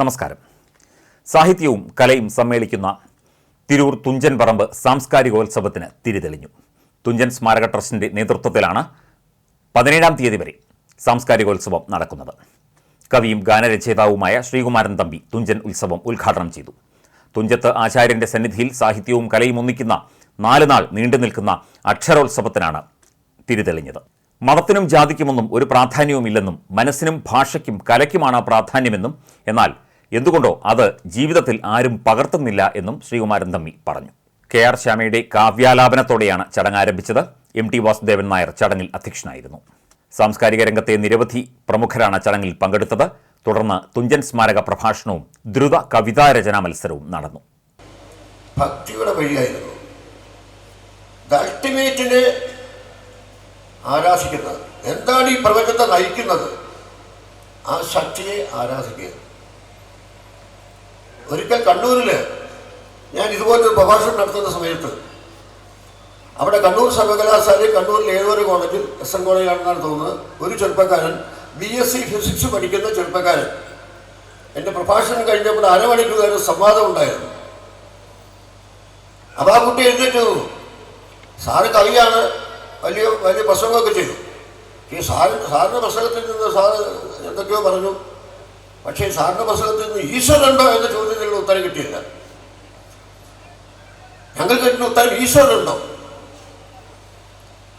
നമസ്കാരം. സാഹിത്യവും കലയും സമ്മേളിക്കുന്ന തിരൂർ തുഞ്ചൻ പറമ്പ് സാംസ്കാരികോത്സവത്തിന് തിരിതെളിഞ്ഞു. തുഞ്ചൻ സ്മാരക ട്രസ്റ്റിന്റെ നേതൃത്വത്തിലാണ് പതിനേഴാം തീയതി വരെ സാംസ്കാരികോത്സവം നടക്കുന്നത്. കവിയും ഗാനരചയിതാവുമായ ശ്രീകുമാരൻ തമ്പി തുഞ്ചൻ ഉത്സവം ഉദ്ഘാടനം ചെയ്തു. തുഞ്ചത്ത് ആചാര്യന്റെ സന്നിധിയിൽ സാഹിത്യവും കലയും ഒന്നിക്കുന്ന നാല് നാൾ നീണ്ടു നിൽക്കുന്ന അക്ഷരോത്സവത്തിനാണ് തിരിതെളിഞ്ഞത്. മതത്തിനും ജാതിക്കുമൊന്നും ഒരു പ്രാധാന്യവുമില്ലെന്നും മനസ്സിനും ഭാഷയ്ക്കും കലയ്ക്കുമാണ് പ്രാധാന്യമെന്നും എന്നാൽ എന്തുകൊണ്ടോ അത് ജീവിതത്തിൽ ആരും പകർത്തുന്നില്ല എന്നും ശ്രീകുമാരൻ തമ്മി പറഞ്ഞു. കെ ആർ ശ്യാമയുടെ കാവ്യാലാപനത്തോടെയാണ് ചടങ്ങ് ആരംഭിച്ചത്. എം ടി വാസുദേവൻ നായർ ചടങ്ങിൽ അധ്യക്ഷനായിരുന്നു. സാംസ്കാരിക രംഗത്തെ നിരവധി പ്രമുഖരാണ് ചടങ്ങിൽ പങ്കെടുത്തത്. തുടർന്ന് തുഞ്ചൻ സ്മാരക പ്രഭാഷണവും ദ്രുത കവിതാരചനാ മത്സരവും നടന്നു. ഭക്തിയുടെ വഴിയായിരുന്നു. അൾട്ടിമേറ്റിനെ ആരാധിക്കുന്നത്. എന്താണ് ഈ പ്രപഞ്ചത്തെ നയിക്കുന്നത്? ആ ശക്തിയെ ആരാധിക്കുക. ഒരിക്കൽ കണ്ണൂരിൽ ഞാൻ ഇതുപോലൊരു പ്രഭാഷണം നടത്തുന്ന സമയത്ത് അവിടെ കണ്ണൂർ സർവകലാശാലയിൽ കണ്ണൂരിലെ ഏതൊരു കോളേജിൽ എസ് എൻ കോളേജിലാണെന്നാണ് തോന്നുന്നത്. ഒരു ചെറുപ്പക്കാരൻ ബി എസ് സി ഫിസിക്സ് പഠിക്കുന്ന ചെറുപ്പക്കാരൻ. എന്റെ പ്രഭാഷണം കഴിഞ്ഞപ്പോൾ അരമണിക്കൂർ നേരം സംവാദം ഉണ്ടായിരുന്നു. അപ്പോൾ ആ കുട്ടി എഴുന്നേറ്റു. സാറ് കവിയാണ്. വലിയ വലിയ പ്രസംഗമൊക്കെ ചെയ്തു. ഈ സാറ് സാറിന്റെ പ്രസംഗത്തിൽ നിന്ന് സാറ് എന്തൊക്കെയോ പറഞ്ഞു. പക്ഷേ സാറിന്റെ പ്രസംഗത്തിൽ നിന്ന് ഈശ്വരുണ്ടോ എന്ന് ചോദ്യത്തിനുള്ള ഉത്തരം കിട്ടിയില്ല. ഞങ്ങൾക്ക് കിട്ടുന്ന ഉത്തരം ഈശ്വരനുണ്ടോ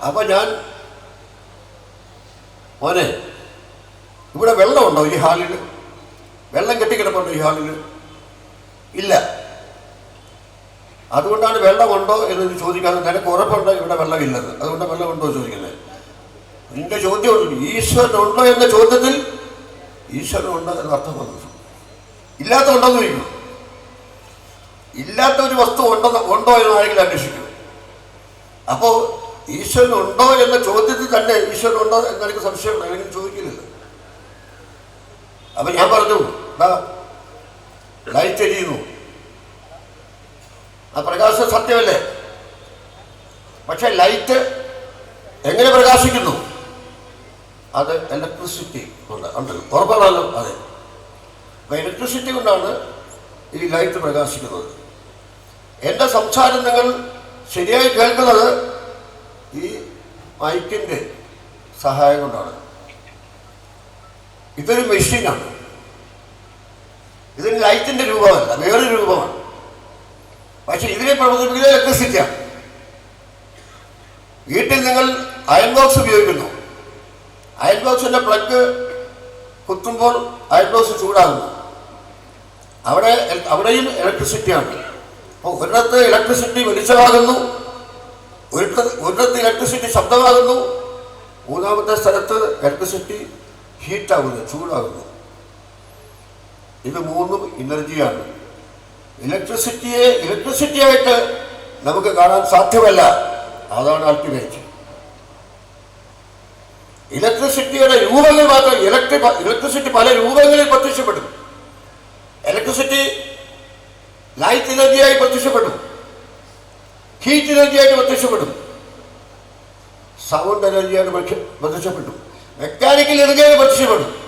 അപ്പൊ ഞാൻ മോനെ ഇവിടെ വെള്ളമുണ്ടോ ഈ ഹാളിൽ? വെള്ളം കെട്ടിക്കിടപ്പുണ്ടോ ഈ ഹാളിൽ? ഇല്ല. അതുകൊണ്ടാണ് വെള്ളമുണ്ടോ എന്ന് ചോദിക്കാതെ തന്നെ കുറപ്പുണ്ടോ ഇവിടെ വെള്ളമില്ലെന്ന്? അതുകൊണ്ട് വെള്ളമുണ്ടോ ചോദിക്കുന്നത് നിന്റെ ചോദ്യം ഈശ്വരനുണ്ടോ എന്ന ചോദ്യത്തിൽ ഈശ്വരനുണ്ടോ എന്ന് അർത്ഥം വന്നു. ഇല്ലാത്തതുണ്ടോ എന്ന് ചോദിക്കും. ഇല്ലാത്ത ഒരു വസ്തു ഉണ്ടോ ഉണ്ടോ എന്ന് ആരെങ്കിലും അന്വേഷിക്കും. അപ്പോൾ ഈശ്വരനുണ്ടോ എന്ന ചോദ്യത്തിൽ തന്നെ ഈശ്വരനുണ്ടോ എന്ന് എനിക്ക് സംശയമുണ്ട്. ആരെങ്കിലും ചോദിക്കില്ല അപ്പൊ ഞാൻ പറഞ്ഞു ലൈറ്റ് എരിയുന്നു. ആ പ്രകാശം സത്യമല്ലേ? പക്ഷെ ലൈറ്റ് എങ്ങനെ പ്രകാശിക്കുന്നു? അത് ഇലക്ട്രിസിറ്റി കൊണ്ട് ഉണ്ട് ഉറപ്പാണല്ലോ? അതെ. അപ്പൊ ഇലക്ട്രിസിറ്റി കൊണ്ടാണ് ഈ ലൈറ്റ് പ്രകാശിക്കുന്നത്. എന്റെ സംസാരം നിങ്ങൾ ശരിയായി കേൾക്കുന്നത് ഈ മൈക്കിന്റെ സഹായം കൊണ്ടാണ്. ഇതൊരു മെഷീനാണ്. ഇതിന് ലൈറ്റിന്റെ രൂപമല്ല വേറൊരു രൂപമാണ്. പക്ഷെ ഇതിനെ പ്രവർത്തിപ്പിക്കുന്നത് ഇലക്ട്രിസിറ്റിയാണ് വീട്ടിൽ നിങ്ങൾ അയൺ ബോക്സ് ഉപയോഗിക്കുന്നു. അയൺ ബോക്സിന്റെ പ്ലഗ് കുത്തുമ്പോൾ അയൺ ബോക്സ് ചൂടാകുന്നു. അവിടെ അവിടെയും ഇലക്ട്രിസിറ്റിയാണ്. അപ്പോൾ ഒരിടത്ത് ഇലക്ട്രിസിറ്റി വെളിച്ചമാകുന്നു ഒരിടത്ത് ഇലക്ട്രിസിറ്റി ശബ്ദമാകുന്നു. മൂന്നാമത്തെ സ്ഥലത്ത് ഇലക്ട്രിസിറ്റി ഹീറ്റാകുന്നു ചൂടാകുന്നു. ഇത് മൂന്നും എനർജിയാണ് ഇലക്ട്രിസിറ്റിയെ ഇലക്ട്രിസിറ്റി ആയിട്ട് നമുക്ക് കാണാൻ സാധ്യമല്ല. അതാണ് അൾട്ടിമേറ്റ് ഇലക്ട്രിസിറ്റിയുടെ രൂപങ്ങൾ മാത്രം ഇലക്ട്രി ഇലക്ട്രിസിറ്റി പല രൂപങ്ങളിൽ പ്രത്യക്ഷപ്പെടും ഇലക്ട്രിസിറ്റി ലൈറ്റ് എനർജിയായി പ്രത്യക്ഷപ്പെടും. ഹീറ്റ് എനർജിയായിട്ട് പ്രത്യക്ഷപ്പെടും. സൗണ്ട് എനർജിയായിട്ട് പ്രത്യ- പ്രത്യക്ഷപ്പെട്ടു. മെക്കാനിക്കൽ എനർജിയായിട്ട് പ്രത്യക്ഷപ്പെടും.